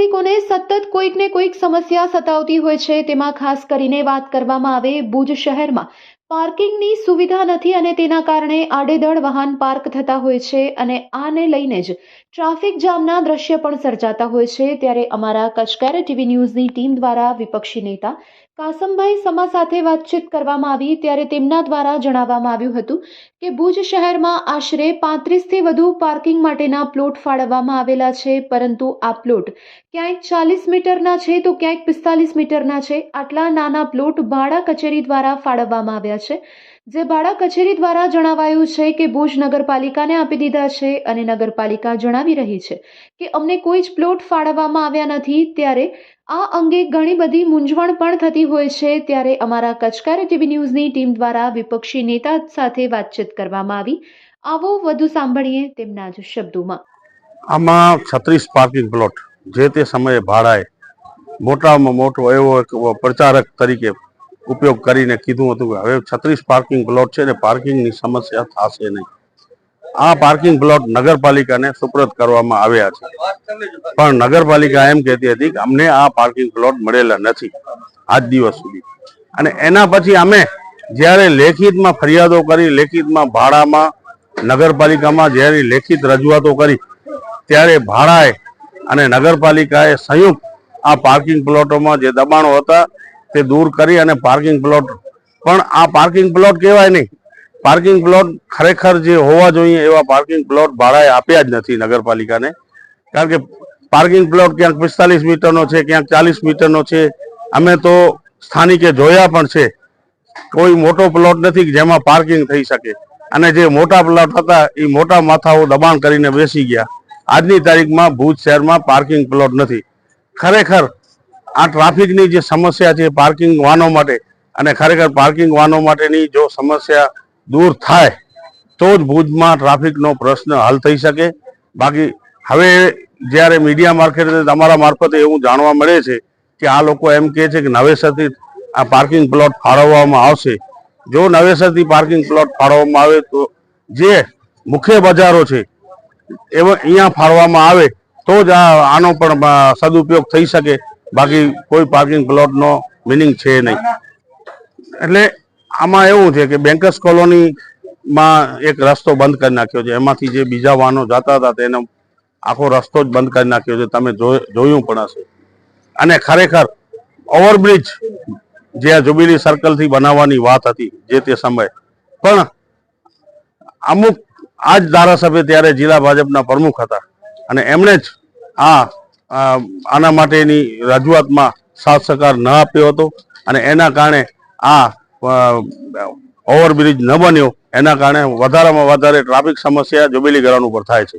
નાગરિકોને સતત કોઈક ને કોઈક સમસ્યા સતાવતી હોય છે. તેમાં ખાસ કરીને વાત કરવામાં આવે ભુજ શહેરમાં. પાર્કિંગની સુવિધા નથી અને તેના કારણે આડેધડ વાહન પાર્ક થતા હોય છે અને આને લઈને જ ટ્રાફિક જામના દ્રશ્ય પણ સર્જાતા હોય છે. ત્યારે અમારા કચકેર ટીવી ન્યૂઝની ટીમ દ્વારા વિપક્ષી નેતા કાસમભાઈ સમા સાથે વાતચીત કરવામાં આવી ત્યારે તેમના દ્વારા જણાવવામાં આવ્યું હતું કે ભુજ શહેરમાં આશરે પાંત્રીસથી વધુ પાર્કિંગ માટેના પ્લોટ ફાળવવામાં આવેલા છે, પરંતુ આ પ્લોટ ક્યાંક ચાલીસ મીટરના છે તો ક્યાંક પિસ્તાલીસ મીટરના છે. આટલા નાના પ્લોટ ભાડા કચેરી દ્વારા ફાળવવામાં આવ્યા છે, જે ભાડા કચેરી દ્વારા જણાવાયું છે કે ભુજ નગરપાલિકાને આપી દીધા છે અને નગરપાલિકા જણાવી રહી છે કે અમને કોઈ જ પ્લોટ ફાળવવામાં આવ્યા નથી, ત્યારે આ અંગે ઘણી બધી મૂંઝવણ પણ થતી હોય છે. ત્યારે અમારા કચકારી ટીવી ન્યૂઝની ટીમ દ્વારા વિપક્ષી નેતા સાથે વાતચીત કરવામાં આવી. આવો વધુ સાંભળીએ તેમના જ શબ્દોમાં. આમાં છત્રીસ પાર્કિંગ પ્લોટ જે તે સમયે ભાડાએ, મોટામાં મોટો એવો એક પ્રચારક તરીકે ઉપયોગ કરીને કીધું હતું કે હવે છત્રીસ પાર્કિંગ પ્લોટ છે ને પાર્કિંગની સમસ્યા થશે નહીં. આ પાર્કિંગ પ્લોટ નગરપાલિકાને સુપ્રત કરવામાં આવ્યા છે. પણ નગરપાલિકા એમ કહેતી હતી કે અમને આ પાર્કિંગ પ્લોટ મળેલા નથી આજ દિવસ સુધી. અને એના પછી અમે જ્યારે લેખિતમાં ફરિયાદો કરી, લેખિતમાં ભાડામાં, નગરપાલિકામાં જ્યારે લેખિત રજૂઆતો કરી, ત્યારે ભાડાએ અને નગરપાલિકાએ સંયુક્ત આ પાર્કિંગ પ્લોટોમાં જે દબાણો હતા તે દૂર કરી અને પાર્કિંગ પ્લોટ પણ આ પાર્કિંગ પ્લોટ કહેવાય નહીં પાર્કિંગ પ્લોટ ખરેખર જે હોવા જોઈએ એવા પાર્કિંગ પ્લોટ ભાડાએ આપ્યા જ નથી નગરપાલિકાને. કારણ કે પાર્કિંગ પ્લોટ ક્યાંક પિસ્તાલીસ મીટરનો છે, ક્યાંક ચાલીસ મીટરનો છે. અમે તો સ્થાનિકે જોયા પણ છે. કોઈ મોટો પ્લોટ નથી જેમાં પાર્કિંગ થઈ શકે. અને જે મોટા પ્લોટ હતા, એ મોટા માથાઓ દબાણ કરીને બેસી ગયા. આજની તારીખમાં ભુજ શહેરમાં પાર્કિંગ પ્લોટ નથી. ખરેખર આ ટ્રાફિકની જે સમસ્યા છે પાર્કિંગ વાનો માટે, અને ખરેખર પાર્કિંગ વાનો માટેની જો સમસ્યા દૂર થાય, તો જ ભુજમાં ટ્રાફિકનો પ્રશ્ન હલ થઈ શકે. બાકી હવે જ્યારે મીડિયા માર્કેટ તમારા મારફતે એવું જાણવા મળે છે કે આ લોકો એમ કહે છે કે નવેસરથી આ પાર્કિંગ પ્લોટ ફાળવવામાં આવશે. જો નવેસરથી પાર્કિંગ પ્લોટ ફાળવવામાં આવે, તો જે મુખ્ય બજારો છે, એવા અહીંયા ફાળવામાં આવે, તો જ આનો પણ સદુપયોગ થઈ શકે. બાકી કોઈ પાર્કિંગ પ્લોટનો મિનિંગ છે નહીં. એટલે આમાં એવું છે કે બેન્કર્સ કોલોનીમાં એક રસ્તો બંધ કરી નાખ્યો છે. એમાંથી જે બીજા વાહનો જતા હતા તેનો આખો રસ્તો જ બંધ કરી નાખ્યો છે. તમે જોય- પણ હશે. અને ખરેખર ઓવરબ્રિજ જે આ જુબિલી સર્કલથી બનાવવાની વાત હતી જે તે સમયે. પણ અમુક આ જ ધારાસભ્ય ત્યારે જિલ્લા ભાજપના પ્રમુખ હતા. અને એમણે જ આ, આના માટેની રજૂઆતમાં સાથ સહકાર ન આપ્યો હતો. અને એના કારણે આ ઓવરબ્રિજ ન બન્યો એના કારણે વધારેમાં વધારે ટ્રાફિક સમસ્યા જુબેલી ગ્રાઉન્ડ ઉપર થાય છે.